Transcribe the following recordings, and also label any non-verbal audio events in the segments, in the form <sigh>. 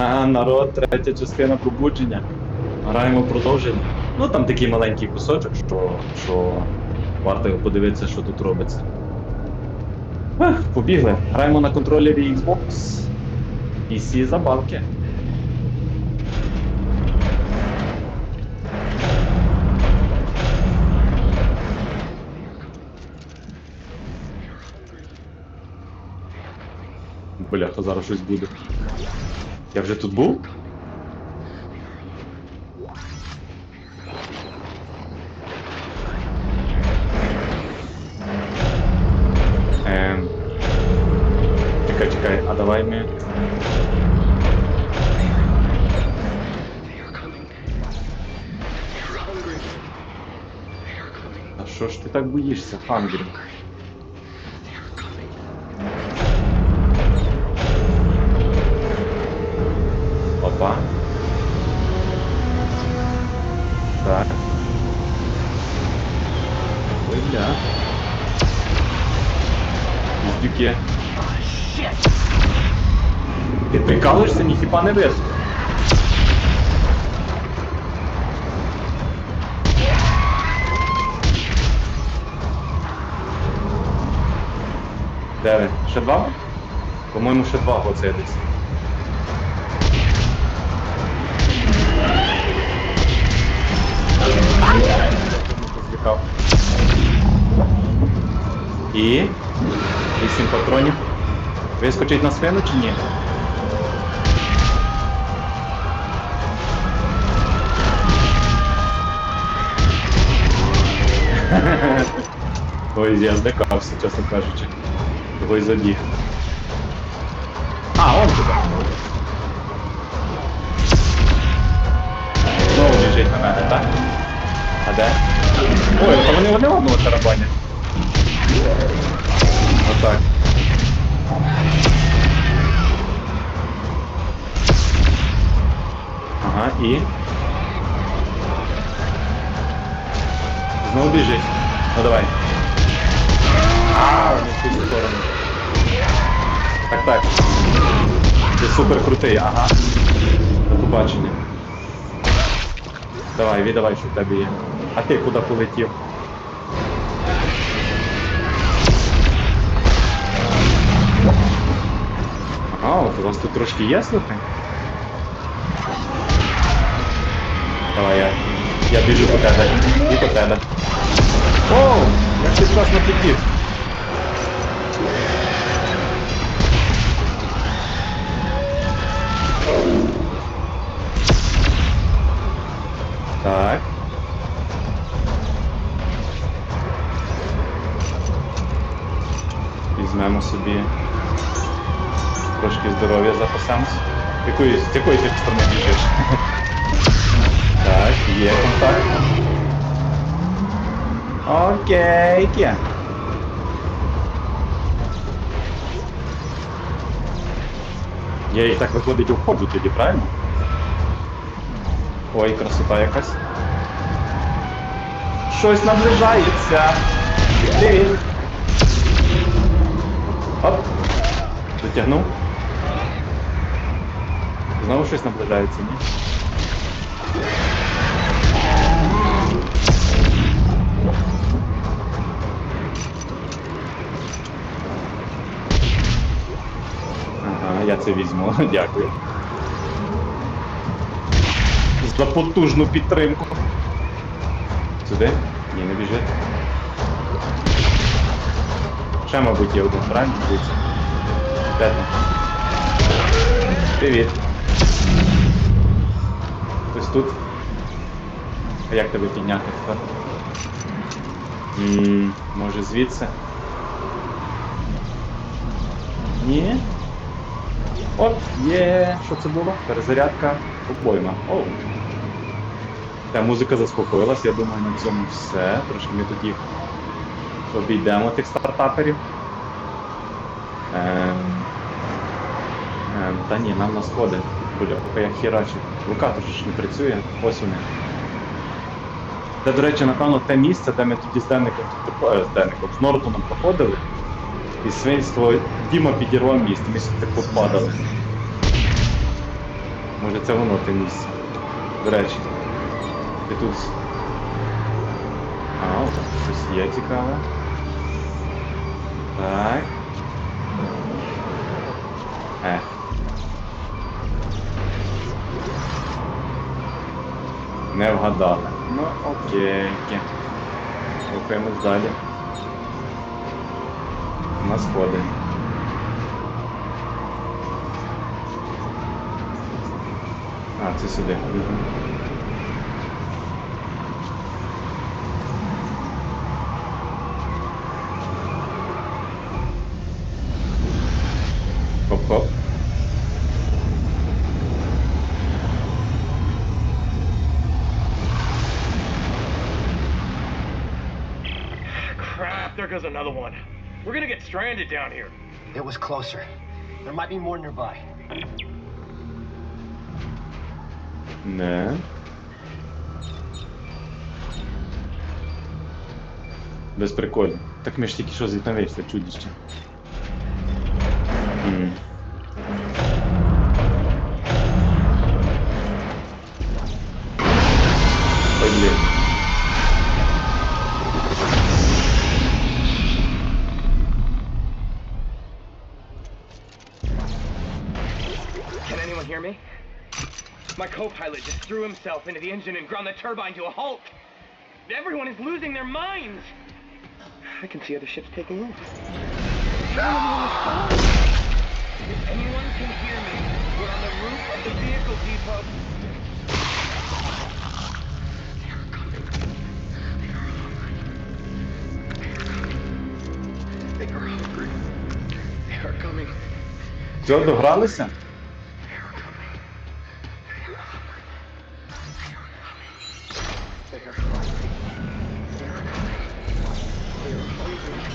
А, народ, третя частина пробудження. Граємо продовження. Ну там такий маленький кусочок, що, що варто подивитися, що тут робиться. Ех, побігли. Граємо на контролері Xbox. PC забавки. Бляха, зараз щось буде. Я вже тут був? Ем... Чекай, чекай, а давай. А що ж ти так боїшся, Хангрі? Піздюки. Ти прикалуєшся, ніхіба не вижу. Де? Ще два? По-моєму, ще два оце десь. І. Вісім патронів. Вискочить на спину чи ні? <laughs> Ой, я злякався, чесно кажучи. Його й забіг. А, он туди. Знову біжить на мене, так? А де? Ой, то вони вони одного тарабанять. Отак. Ага, і. Знову біжить. Ну давай. А, не в ту сторону. Так, так. Ти супер крутий, ага. До побачення. Давай, віддавай, що в тебе є. А ти куди полетів? А, от у вас тут трошки є, слухай? Давай я. Я біжу по тебе. І по тебе. О, як ти класно підбіг. Запасемось. Якої, з якої ти сторони біжиш? <laughs> Так, є контакт. Окей. Ке. Я їх так виходить обходжу тоді, правильно? Ой, красота якась. Щось наближається. Привіт. Оп. Дотягнув. Знову щось наближається, ні? Ага, я це візьму, <laughs> дякую. За потужну підтримку. Сюди? Ні, не біжить. Ще, мабуть, є один, правильно? Дивіться. Привіт. Хтось тут? А як тебе підняти Може звідси? Ні. От, є. Що це було? Перезарядка обойма. Оу. Та музика заспокоїлась, я думаю, на цьому все. Трошки ми тут їх обійдемо тих стартаперів. Ем... Ем, та ні, нам на сходи. Бля, поки я херачу. Локатор ж не працює. Ось вони. Це, до речі, напевно, те місце, де ми тоді з Денником, е, з Денником, з Нортоном проходили. І свинство Діма підірвав міст, ми так попадали. Може це воно те місце. До речі. Ти тут. А, от щось є цікаве. Так. Ех. Не вгадали. Ну, окей. Рухаємось далі. На сходи. А, це сюди. goes another one. We're gonna get stranded down here. It was closer. There might be more nearby. Не. Без приколів. Так ми ж тільки що звідти вийшли, чудіще. М. co-pilot just threw himself into the engine and ground the turbine to a halt. Everyone is losing their minds. I can see other ships taking off. If anyone can hear me, we're on the roof of the vehicle depot. They are hungry. They are coming. Все, догралися?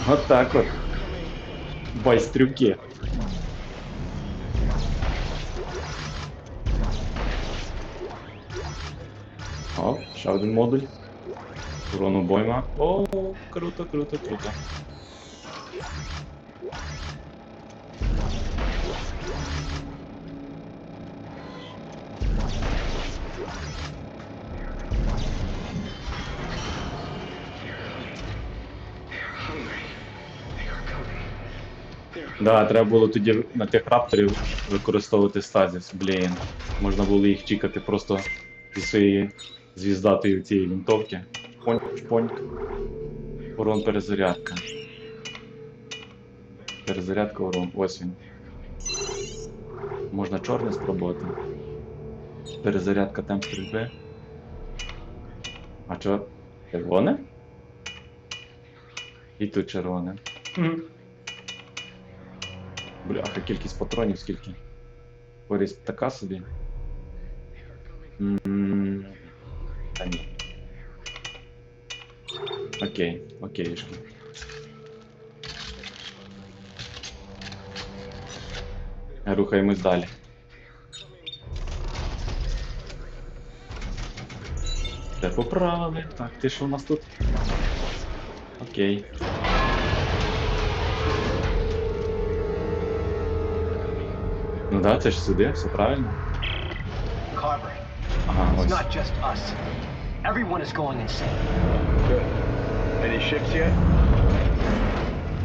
Hungry. От так вот. Байстрюки. О, ще один модуль. Урон обойма. О, круто, круто, круто. Да, треба було тоді на тих рапторів використовувати стазіс. Блін. Можна було їх чікати просто зі своєї звіздатої цієї вінтовки. Поньк, шпоньк. Урон перезарядка. Перезарядка урон. Ось він. Можна чорний спробувати. Перезарядка темп стрільби. А чо? Червоне? І тут червоне. Бляха, кількість патронів скільки. Користь така собі. М, Та ні. Окей, окейшки. Рухаємось далі. Де поправили? Так, ти що у нас тут? Окей. Ну да, це ж сюди, все правильно. Carver, Ага, it's ось. not just us. Everyone is going insane. good. Any ships yet?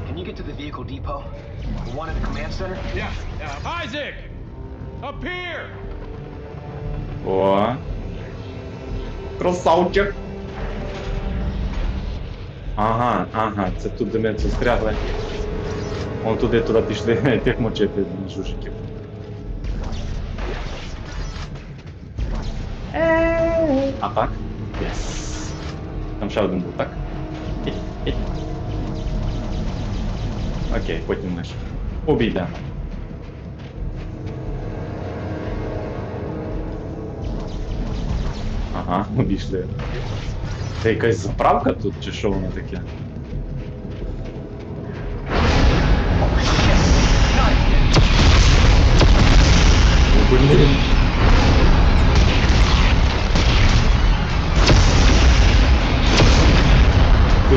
Can you get to the vehicle depot? The one at the command center? Yeah. yeah. Isaac! Up here! О. Красавчик. Ага, ага, це тут, де ми застрягли. Вон туди, туди пішли тих мочити жужиків. А так? Єс. Там ще один був, так? Хі-хі. Окей, потім ми обійдемо. Ага, обійшли. Це якась заправка тут, чи що воно таке? Oh, shit! Not again! Блін.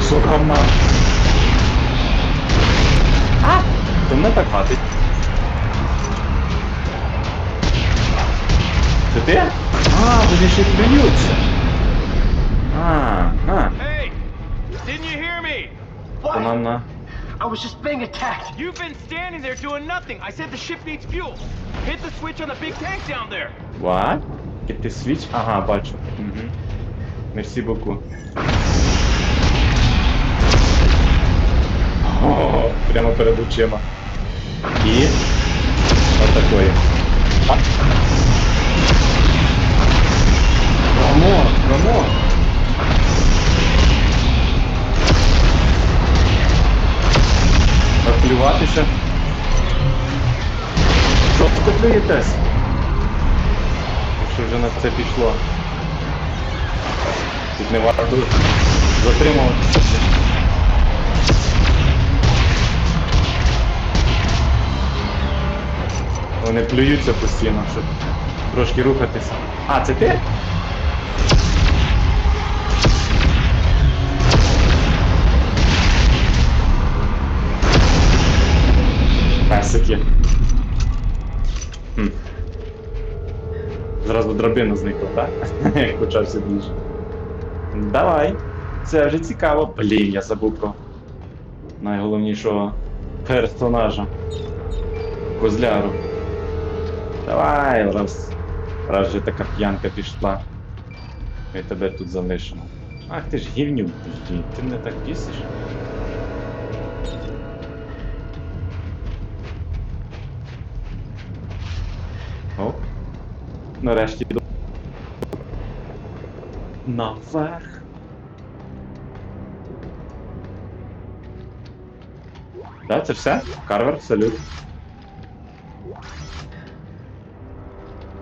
Кусок говна. А! То мене так хатить. Це ти? А, вони ще й плюються. А, а. Hey! Didn't you hear me? То нам на. I was just being attacked. You've been standing there doing nothing. I said the ship needs fuel. Hit the switch on the big tank down there. What? Get the switch? Ага, бачу. Угу. Мерсі боку. О, прямо перед очима. І. Отакої. А. Мамо, мамо. Плюватися. Що ви плюєтесь? Якщо вже на це пішло. Тут не варто затримуватися. Вони плюються постійно, щоб трошки рухатися. А, це ти? Песики. Хм. Зразу драбина зникла, так? <laughs> Як почався більше. Давай. Це вже цікаво. Блін, я забув про найголовнішого персонажа. Козляру. Давай, раз. Раз вже така п'янка пішла. Ми тебе тут залишимо. Ах ти ж гівнюк, подожди, ти мене так бісиш. Оп. Нарешті до. Наверх. Так, це все? Карвер, салют.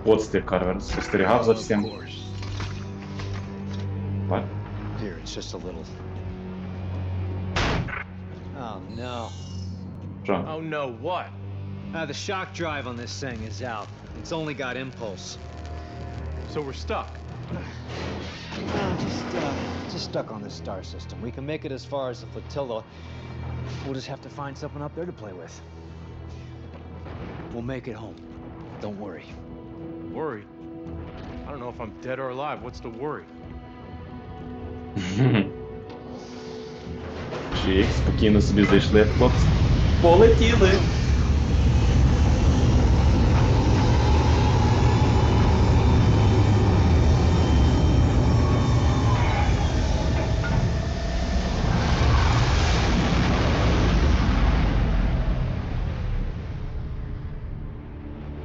От ти, Карвер, спостерігав за всім. What? Here, it's just a little. Oh no. Що? Oh no, what? Uh, the shock drive on this thing is out. It's only got impulse. So we're stuck. Uh, just, uh, just stuck on this star system. We can make it as far as the flotilla. We'll just have to find something up there to play with. We'll make it home. Don't worry. Worried? I don't know if I'm dead or alive. What's the worry? Чик, спокійно собі зайшли, хлопці. Полетіли!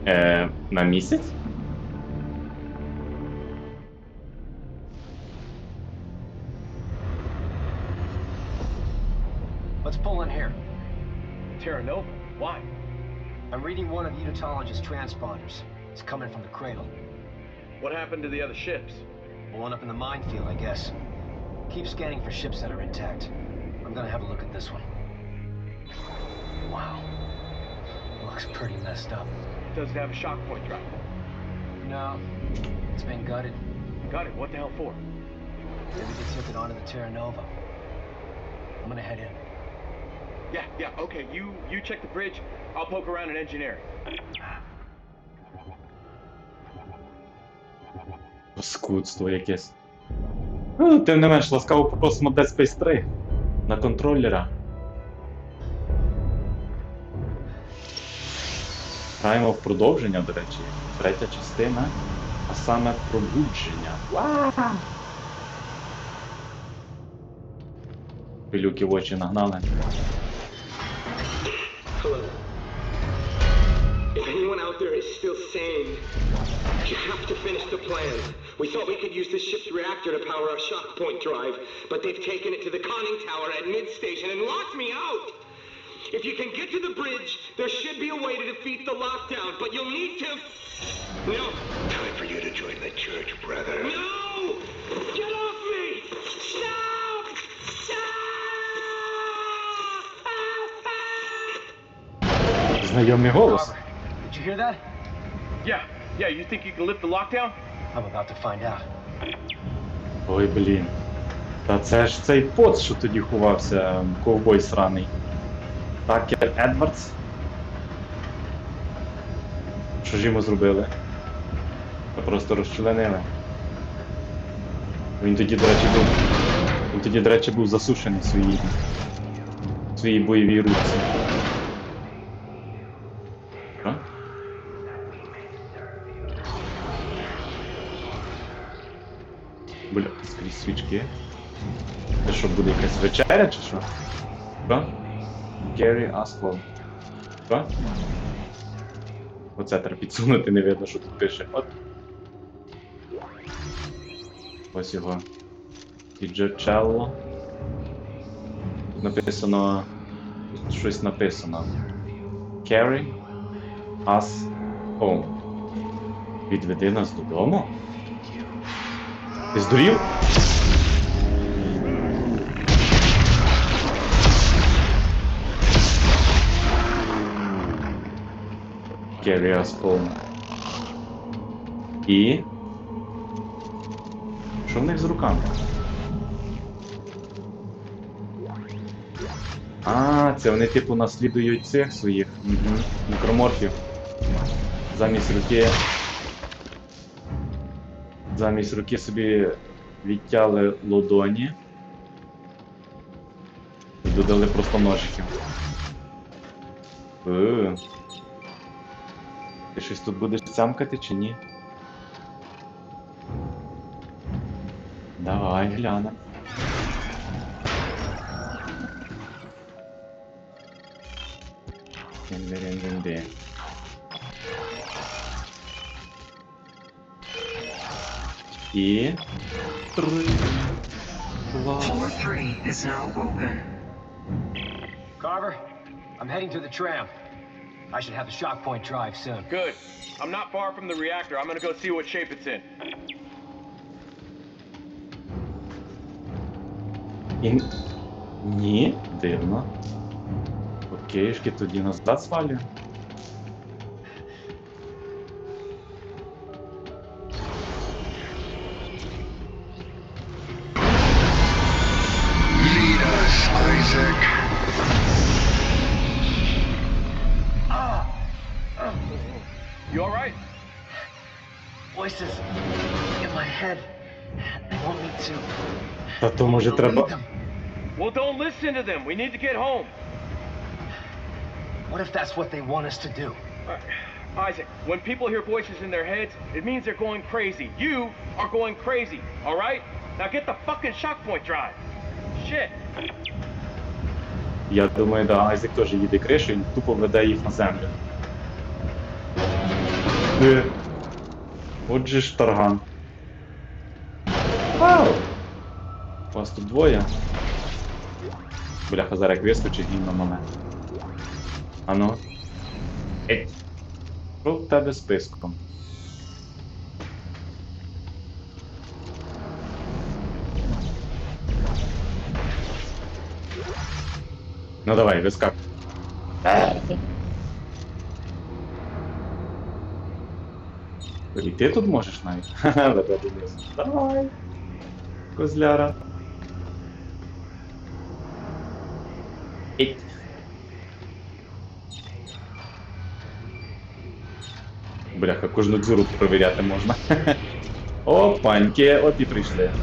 Е, на місяць? Let's pull in here. Terra Nova? Why? I'm reading one of Unitologist's transponders. It's coming from the cradle. What happened to the other ships? One up in the minefield, I guess. Keep scanning for ships that are intact. I'm gonna have a look at this one. Wow. Looks pretty messed up. Does it have a shock point drive? No, it's been gutted. Got it. What the hell for? Maybe they took it onto the Terra Nova. I'm gonna head in. Yeah, yeah, okay. You you check the bridge. I'll poke around in engineering. Паскудство якесь. Ну, тим не менш, ласкаво попросимо Dead Space 3 на контролера. Граємо в продовження, до речі. Третя частина, а саме пробудження. Вау! Пилюки в очі нагнали. is still sane. You have to finish the plan. We thought we could use the ship's reactor to power our shock point drive, but they've taken it to the conning tower at mid-station and locked me out! If you can get to the bridge, there should be a way to defeat the lockdown, but you'll need to... No. Time for you to join the church, brother. No! Get off me! Stop! Stop! Ah, ah. Znajomy głos. Did you hear that? Yeah, yeah. You think you can lift the lockdown? I'm about to find out. Ой, блін. Та це ж цей поц, що тоді ховався, ковбой сраний. Такер Едвардс. Що ж йому зробили? Просто розчленили. Він тоді, до речі, був. Він тоді, до речі, був засушений в своїй. в своїй бойовій рубці. Скрізь свічки. Це що, буде якась вечеря чи що? Що? Гері Асклов. Що? Оце треба підсунути, не видно, що тут пише. От. Ось його. Піджачелло. Тут написано. Тут щось написано. Carry us home. Відведи нас додому? Ти здурів? Carry us home. І. Що в них з руками? А, це вони типу наслідують цих своїх угу. некроморфів. Замість руки. Замість руки собі відтяли лодоні. І додали просто ножиків. Ти щось тут будеш цямкати чи ні? Давай глянем. Дин-дин-дин-дин. І... Три. Два. Carver, I'm heading to the tram. I should have the shock point drive soon. Good. I'm not far from the reactor. I'm gonna go see what shape it's in. І... Ні, дивно. Окейшки, тоді назад свалюю. Lead us, Isaac. Head. They want me to. Та то може to треба. them. Well, don't listen to them. We need to get home. What if that's what they want us to do? Uh, Isaac, when people hear voices in their heads, it means they're going crazy. You are going crazy, alright? Now get the fucking shock point drive. Shit. Я думаю, да, Айзек теж їде кришу, він тупо веде їх на землю. Е. Отже ж тарган. Вас тут двоє. Бляха, зараз як вискочить він на момент. Ану. Еть. Що в тебе з списком? Ну давай, вискак. І ти тут можеш навіть? Ха-ха, <laughs> веде донизу. Давай. Козляра. Іть. Бляха, кожну дзюру перевіряти можна. <laughs> Опаньки, от і прийшли.